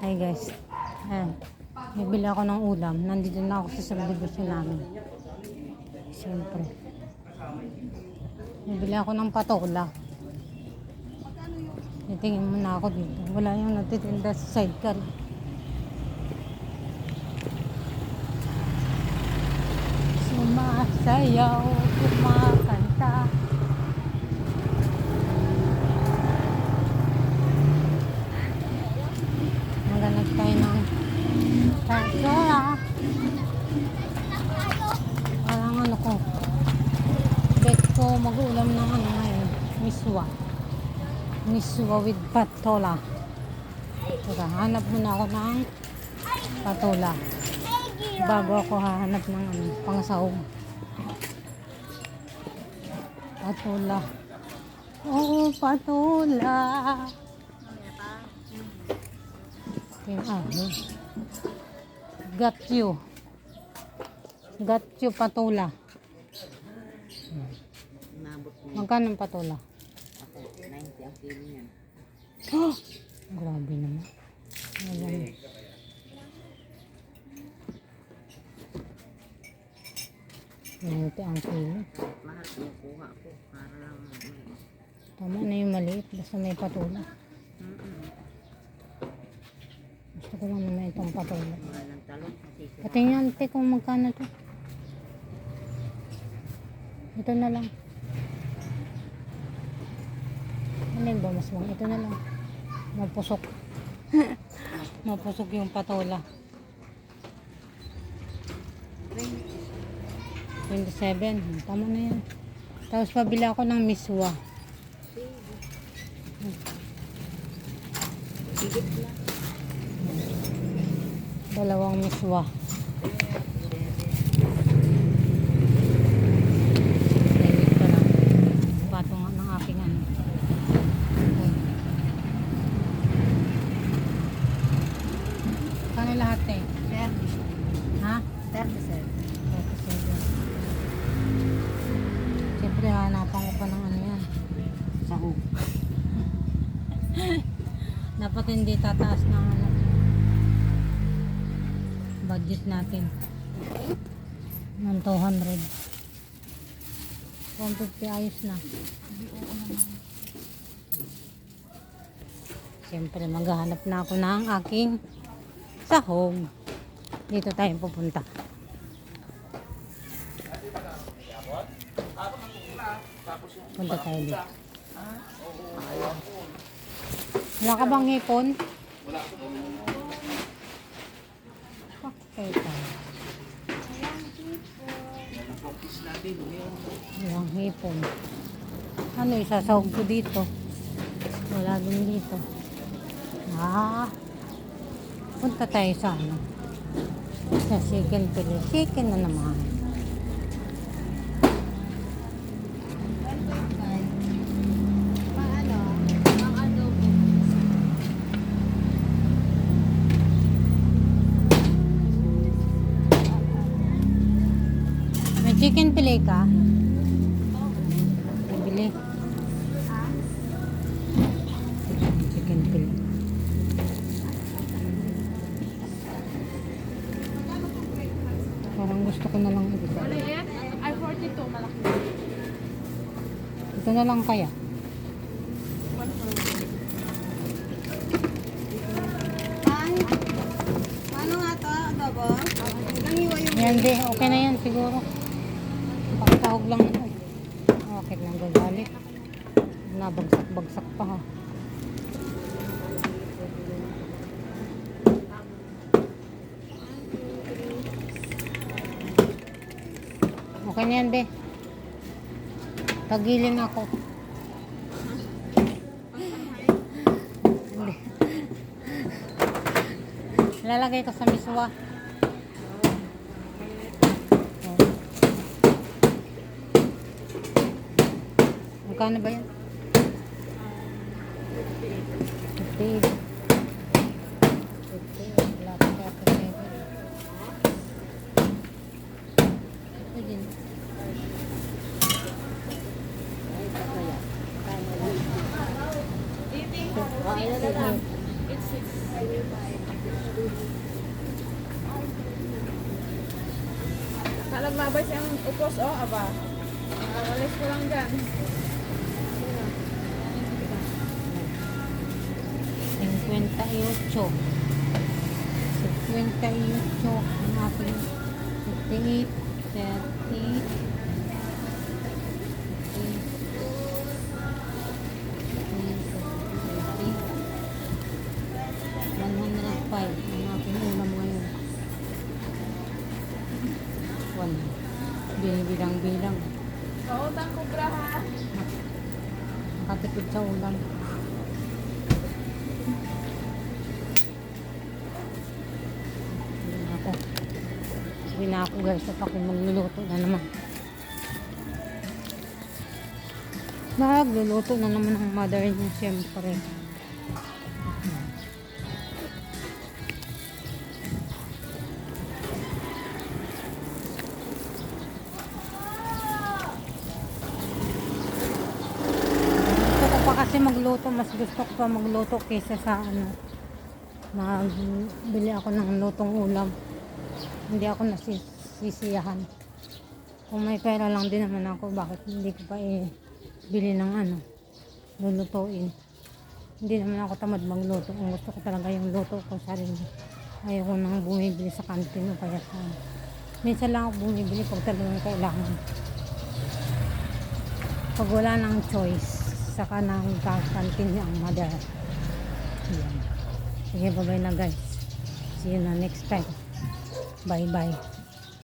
Hi guys. Ayan. Bibili ako ng ulam. Nandito na ako sa subdivision namin. Siyempre. Bibili ako ng patola. Titingin muna ako dito. Wala yung nagtitinda sa sidecar. Sumasayaw, kumakanta. Maghanap tayo ng patola. Parang ano ko. Bet ko mag-ulam ng ano ngayon. Miswa. Miswa with patola. Teka, hanap muna ako ng patola. Bago ako hahanap ng ano, pangsahog. Patola. Oo, patola. Okay, ah, yun. Got you. Got you patola. Magkano ang patola? Ako, 90 ang kilo niyan. Oh, grabe naman. Alam. Nanti ang kilo. Mahal yung kuha ko. Para lang. Tama na yung maliit. Basta may patola. Mm-mm. Gusto ko lang naman itong patola. Patingnan ate kung magkano to. Ito na lang. Ano ba mas lang? Ito na lang. Mapusok. Mapusok yung patola. 27. Tama na yan. Tapos pabili ako ng miswa. Dalawang miswa. Limit ko lang. Bato nga ng aking ano. Phone. Kano lahat eh? 30. Ha? 37. 37. Siyempre hanapan ko pa ng ano yan. Sahog. Dapat hindi tataas ng ano. Budget natin. Ng 200. 150 ayos na. Siyempre maghahanap na ako ng aking sahog. Dito tayo pupunta. Punta tayo dito. Wala ka bang hipon? Okay tayo. Walang hipon. Ano, isasahog ko dito. Wala din dito. Ah. Punta tayo sa ano. Sa chicken pili. Chicken na naman. Chicken pili ka? Bibili. Chicken pili. Parang gusto ko na lang ito. Ano yan? Ay, 42, malaki. Ito na lang kaya. Paano nga to? Adobo? Yan di, okay na yan siguro. Pakitahog lang ito. Okay lang gagalit. Nabagsak-bagsak pa ha. Okay na yan, be. Tagiling ako. Lalagay ko sa miswa. Magkano ba yan? Okay. Okay. Wala pa ka pa Again. It's six. Halaglabay siyang upos, oh, aba. Ah, Awalis ko lang dyan. 58. 58 ang ating 58, 30, 105 ang ating ulam ngayon. One. Binibilang-bilang. Pautang kubra ha. Nakatipid sa ulam. Sabi na ako guys at ako magluluto na naman. Magluluto na naman ang mother niya siyempre. Kasi magluto. Mas gusto ko pa magluto kaysa sa ano. Magbili ako ng lutong ulam. Hindi ako nasisiyahan. Kung may pera lang din naman ako, bakit hindi ko pa eh bili ng ano, lulutuin. Hindi naman ako tamad magluto. Kung gusto ko talaga yung luto ko sarili. Ayaw ko nang bumibili sa kantin o kaya sa... Minsan lang ako bumibili pag talagang kailangan pag wala ng choice, saka nang kakantin niya ang mother. Yan. Sige, bye-bye na guys. See you na next time. Bye-bye.